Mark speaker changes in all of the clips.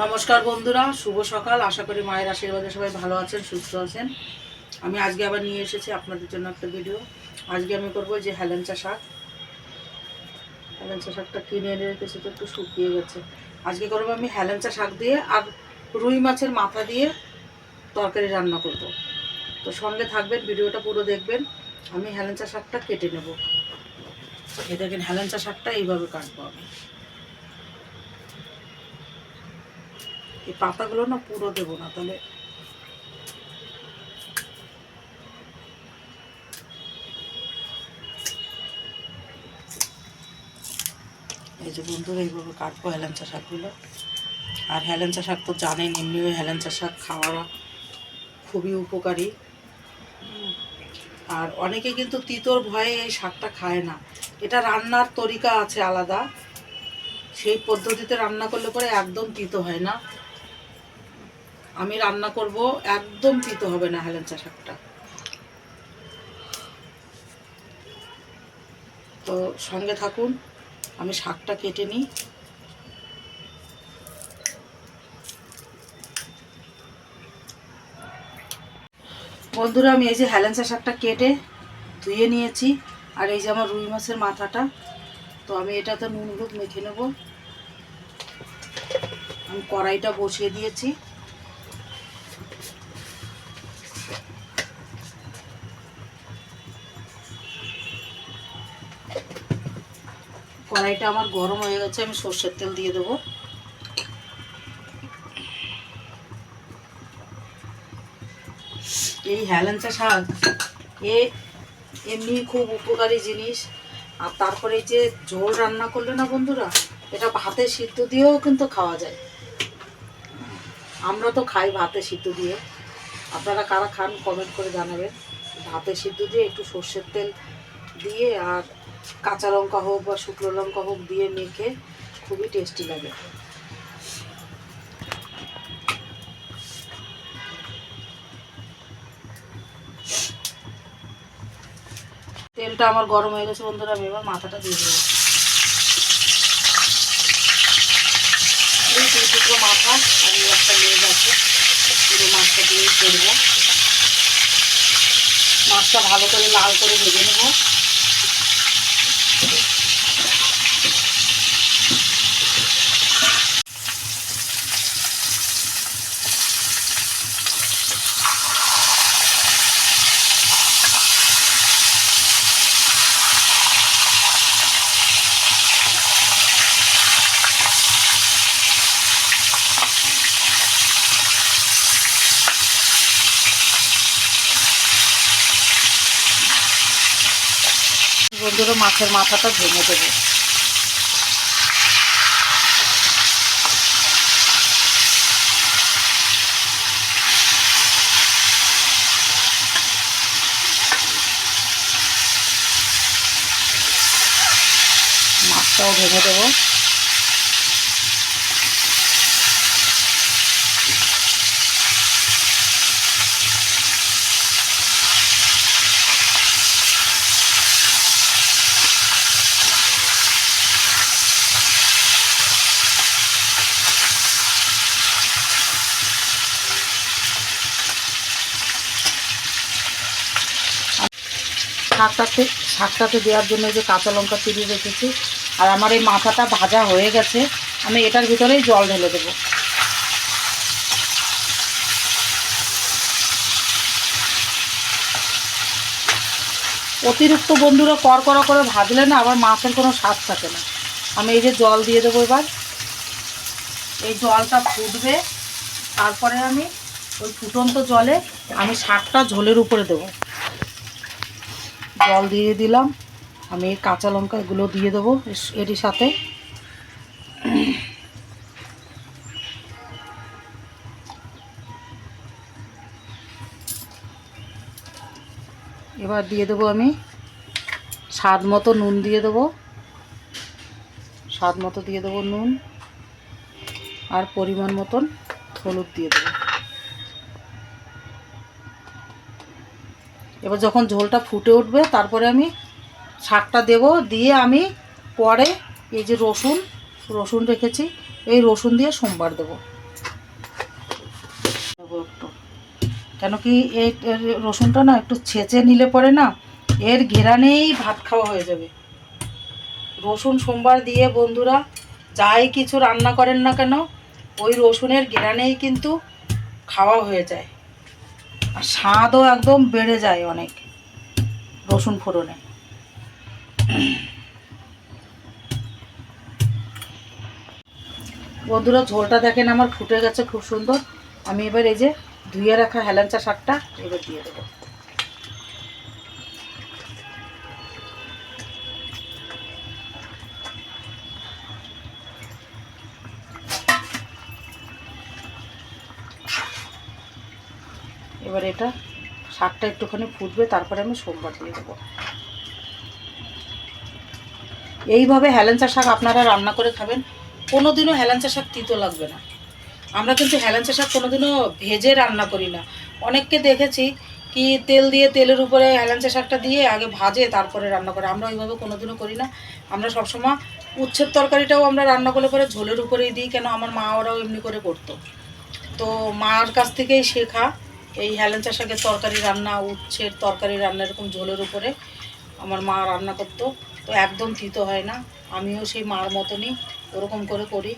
Speaker 1: নমস্কার বন্ধুরা, শুভ সকাল। আশা করি মায়ের আশীর্বাদে সবাই ভালো আছেন, সুস্থ আছেন। আমি আজকে আবার নিয়ে এসেছি আপনাদের জন্য একটা ভিডিও আজকে আমি করব যে হেলেঞ্চা শাক। হেলেঞ্চা শাকটা কিনে এনে রেখেছি, তো একটু শুকিয়ে গেছে। আজকে করব আমি হেলেঞ্চা শাক দিয়ে আর রুই মাছের মাথা দিয়ে তরকারি রান্না করব। তো সঙ্গে থাকবেন, ভিডিওটা পুরো দেখবেন। আমি হেলেঞ্চা শাকটা কেটে নেব। এ দেখেন, হেলেঞ্চা শাকটা এইভাবে কাটবো আমি। এই পাতাগুলো না পুরো দেবো না, তাহলে এই যে বন্ধুরা, এইভাবে কাটবো হেলেঞ্চা শাকগুলো। আর হেলেঞ্চা শাক তো জানেন, এমনিও হেলেঞ্চা শাক খাওয়া খুবই উপকারী। আর অনেকে কিন্তু তিতোর ভয়ে এই শাকটা খায় না। এটা রান্নার তরিকা আছে আলাদা। সেই পদ্ধতিতে রান্না করলে পরে একদম তিতো হয় না। আমি রান্না করব, একদম তিতো হবে না হেলেঞ্চা শাকটা। তো সঙ্গে থাকুন, আমি শাকটা কেটে নিই। বন্ধুরা, আমি এই যে হেলেঞ্চা শাকটা কেটে ধুয়ে নিয়েছি, আর এই যে আমার রুই মাছের মাথাটা, তো আমি এটাতে নুন হলুদ মেখে নেব। আমি কড়াইটা বসিয়ে দিয়েছি। কড়াইটা আমার গরম হয়ে গেছে, আমি সর্ষের তেল দিয়ে দেবো। এই হেলেঞ্চা শাক, এ এমনি খুব উপকারী জিনিস। আর তারপরে এই যে ঝোল রান্না করলে না বন্ধুরা, এটা ভাতে সিদ্ধ দিয়েও কিন্তু খাওয়া যায়। আমরা তো খাই ভাতে সিদ্ধ দিয়ে। আপনারা কারা খান কমেন্ট করে জানাবেন। ভাতে সিদ্ধ দিয়ে একটু সর্ষের তেল দিয়ে আর কাঁচা লঙ্কা হোক বা শুকনো লঙ্কা হোক দিয়ে মেখে খুবই টেস্টি লাগে। তেলটা আমার গরম হয়ে গেছে বন্ধুরা, আমি এবার মাথাটা দিয়ে দেবো। এই দুই মাথা এই একটা লেগ আছে পুরো মাছটা দিয়ে করব। মাছটা ভালো করে লাল করে ভেজে নেব। বন্ধুরা মাছের মাথাটা ভেঙে দেবো। মাছটাও ভেঙে দেবো। শাকটাতে শাকটাতে দেওয়ার জন্য যে কাঁচা লঙ্কা চিড়ে রেখেছি। আর আমার এই মাথাটা ভাজা হয়ে গেছে, আমি এটার ভিতরেই জল ঢেলে দেবো। অতিরিক্ত বন্ধুরা কড়কড়া করে ভাজলে না আবার মাছের কোনো স্বাদ থাকে না। আমি এই যে জল দিয়ে দেবো এবার। এই জলটা ফুটবে, তারপরে আমি ওই ফুটন্ত জলে আমি শাকটা ঝোলের উপরে দেবো। জল দিয়ে দিলাম। আমি কাঁচা লঙ্কা এগুলো দিয়ে দেবো এরই সাথে। এবার দিয়ে দেবো আমি স্বাদ মতো নুন দিয়ে দেবো। স্বাদ মতো দিয়ে দেবো নুন। আর পরিমাণ মতন হলুদ দিয়ে দেবো। এবার যখন ঝোলটা ফুটে উঠবে, তারপরে আমি শাকটা দেব। দিয়ে আমি পরে এই যে রসুন রসুন রেখেছি, এই রসুন দিয়ে সোমবার দেবো। একটু। কেন কি এই রসুনটা না একটু ছেঁচে নিলে পরে না এর ঘেরানেই ভাত খাওয়া হয়ে যাবে। রসুন সোমবার দিয়ে বন্ধুরা, যাই কিছু রান্না করেন না কেন, ওই রসুনের ঘেরানেই কিন্তু খাওয়া হয়ে যায়। আর স্বাদও একদম বেড়ে যায় অনেক রসুন ফোড়নে। বন্ধুরা, ঝোলটা দেখেন, আমার ফুটে গেছে খুব সুন্দর। আমি এবার এই যে ধুয়ে রাখা হেলাঞ্চা শাকটা এবার দিয়ে দেবো। এবার এটা শাকটা একটুখানি ফুটবে, তারপরে আমি সোমবার দিয়ে দেবো। এইভাবে হেলেঞ্চা শাক আপনারা রান্না করে খাবেন, কোনোদিনও হেলেঞ্চা শাক তিতো লাগবে না। আমরা কিন্তু হেলেঞ্চা শাক কোনোদিনও ভেজে রান্না করি না। অনেককে দেখেছি কি তেল দিয়ে তেলের উপরে হেলেঞ্চা শাকটা দিয়ে আগে ভাজে তারপরে রান্না করে। আমরা ওইভাবে কোনোদিনও করি না। আমরা সবসময় উচ্ছের তরকারিটাও আমরা রান্না করলে পরে ঝোলের উপরেই দিই, কেন আমার মা ওরাও এমনি করে করতো। তো মার কাছ থেকেই শেখা এই হেলেঞ্চা শাকের তরকারি রান্না, উচ্ছের তরকারি রান্না এরকম ঝোলের উপরে আমার মা রান্না করতো। তো একদম তিতো হয় না। আমিও সেই মার মতনই ওরকম করে করি।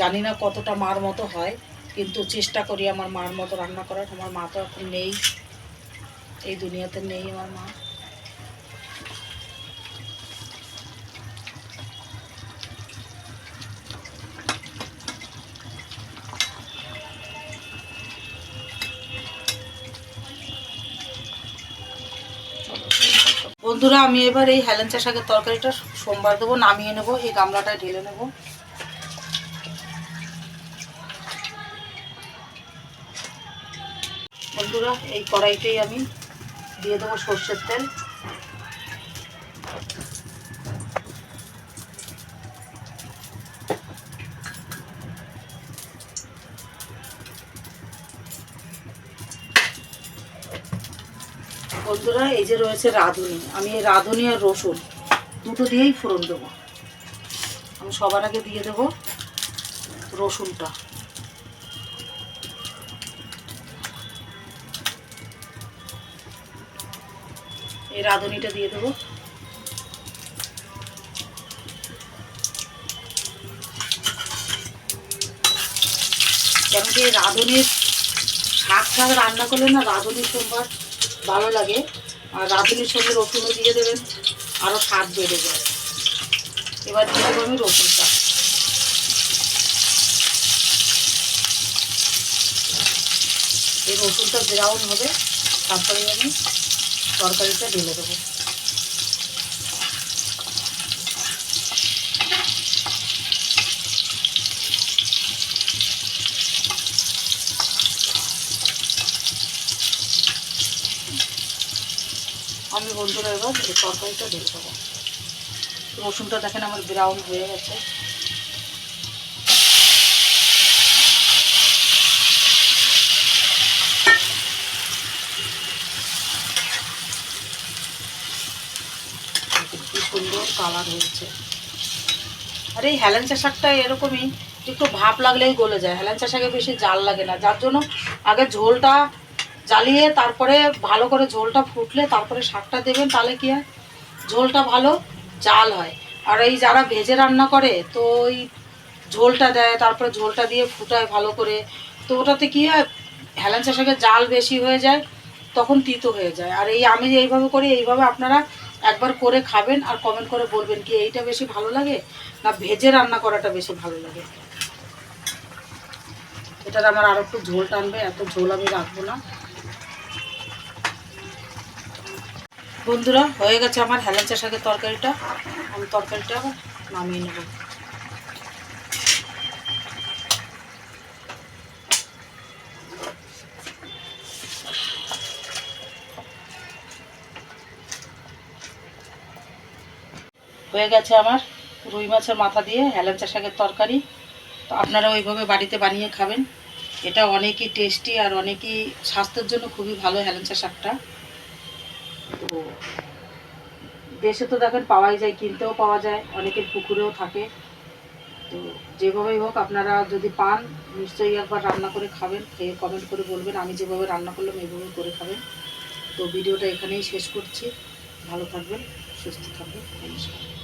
Speaker 1: জানি না কতটা মার মতো হয়, কিন্তু চেষ্টা করি আমার মার মতো রান্না করার। আমার মা তো এখন নেই। এই দুনিয়াতে নেই আমার মা। বন্ধুরা, আমি এবার এই হ্যালেঞ্চা শাকের তরকারিটা সোমবার দেবো, নামিয়ে নেব, এই গামলাটায় ঢেলে নেব। বন্ধুরা, এই কড়াইটাই আমি দিয়ে দেবো সর্ষের তেল। বন্ধুরা, এই যে রয়েছে রাঁধুনি। আমি এই রাঁধুনি আর রসুন দুটো দিয়েই ফোড়ন দেবো। আমি সবার আগে দিয়ে দেবো রসুনটা। এই রাঁধুনিটা দিয়ে দেবো। কেন কি রাঁধুনির শাক শাক রান্না করলে না রাঁধুনির সোমবার ভালো লাগে। আর রাঁধুনির সঙ্গে রসুনও দিয়ে দেবেন আরও স্বাদ বেড়ে যায়। এবার দিয়ে দেবো আমি রসুনটা। এই রসুনটা ব্রাউন হবে। তারপরে আমি তরকারিটা ঢেলে দেবো। আমি বন্ধুরা এবার এই তরকারিটা ঢেলে দেবো রসুনটা দেখেন আমার ব্রাউন হয়ে গেছে। সুন্দর কালার হয়েছে। আর এই হেলেঞ্চা শাকটা এরকমই, একটু ভাপ লাগলেই গলে যায়। হেলেঞ্চা শাকে বেশি জাল লাগে না। যার জন্য আগে ঝোলটা জ্বালিয়ে তারপরে ভালো করে ঝোলটা ফুটলে তারপরে শাকটা দেবেন, তাহলে কি হয়? ঝোলটা ভালো জাল হয়। আর এই যারা ভেজে রান্না করে, তো ওই ঝোলটা দেয়, তারপরে ঝোলটা দিয়ে ফুটায় ভালো করে। তো ওটাতে কি হয়? হেলেঞ্চা শাকের জাল বেশি হয়ে যায়, তখন তিতো হয়ে যায়। আর এই আমি এইভাবে করি, এইভাবে আপনারা একবার করে খাবেন আর কমেন্ট করে বলবেন কি এইটা বেশি ভালো লাগে না ভেজে রান্না করাটা বেশি ভালো লাগে। এটার আমার আর একটু ঝোল টানবে, এত ঝোল আমি রাখব না। বন্ধুরা, হয়ে গেছে আমার হেলেঞ্চা শাকের তরকারিটা। আমি তরকারিটা নামিয়ে নেব। হয়ে গেছে আমার রুই মাছের মাথা দিয়ে হেলেঞ্চা শাকের তরকারি। তো আপনারা ওইভাবে বাড়িতে বানিয়ে খাবেন। এটা অনেকই টেস্টি আর অনেকই স্বাস্থ্যের জন্য খুবই ভালো হেলেঞ্চা শাকটা তো দেশে তো দেখেন পাওয়াই যায়, কিনতেও পাওয়া যায়, অনেকের পুকুরেও থাকে। তো যেভাবেই হোক, আপনারা যদি পান, নিশ্চয়ই একবার রান্না করে খাবেন, খেয়ে কমেন্ট করে বলবেন, আমি যেভাবে রান্না করলাম, এইভাবেই করে খাবেন। তো ভিডিওটা এখানেই শেষ করছি। ভালো থাকবেন, সুস্থ থাকবেন, নমস্কার।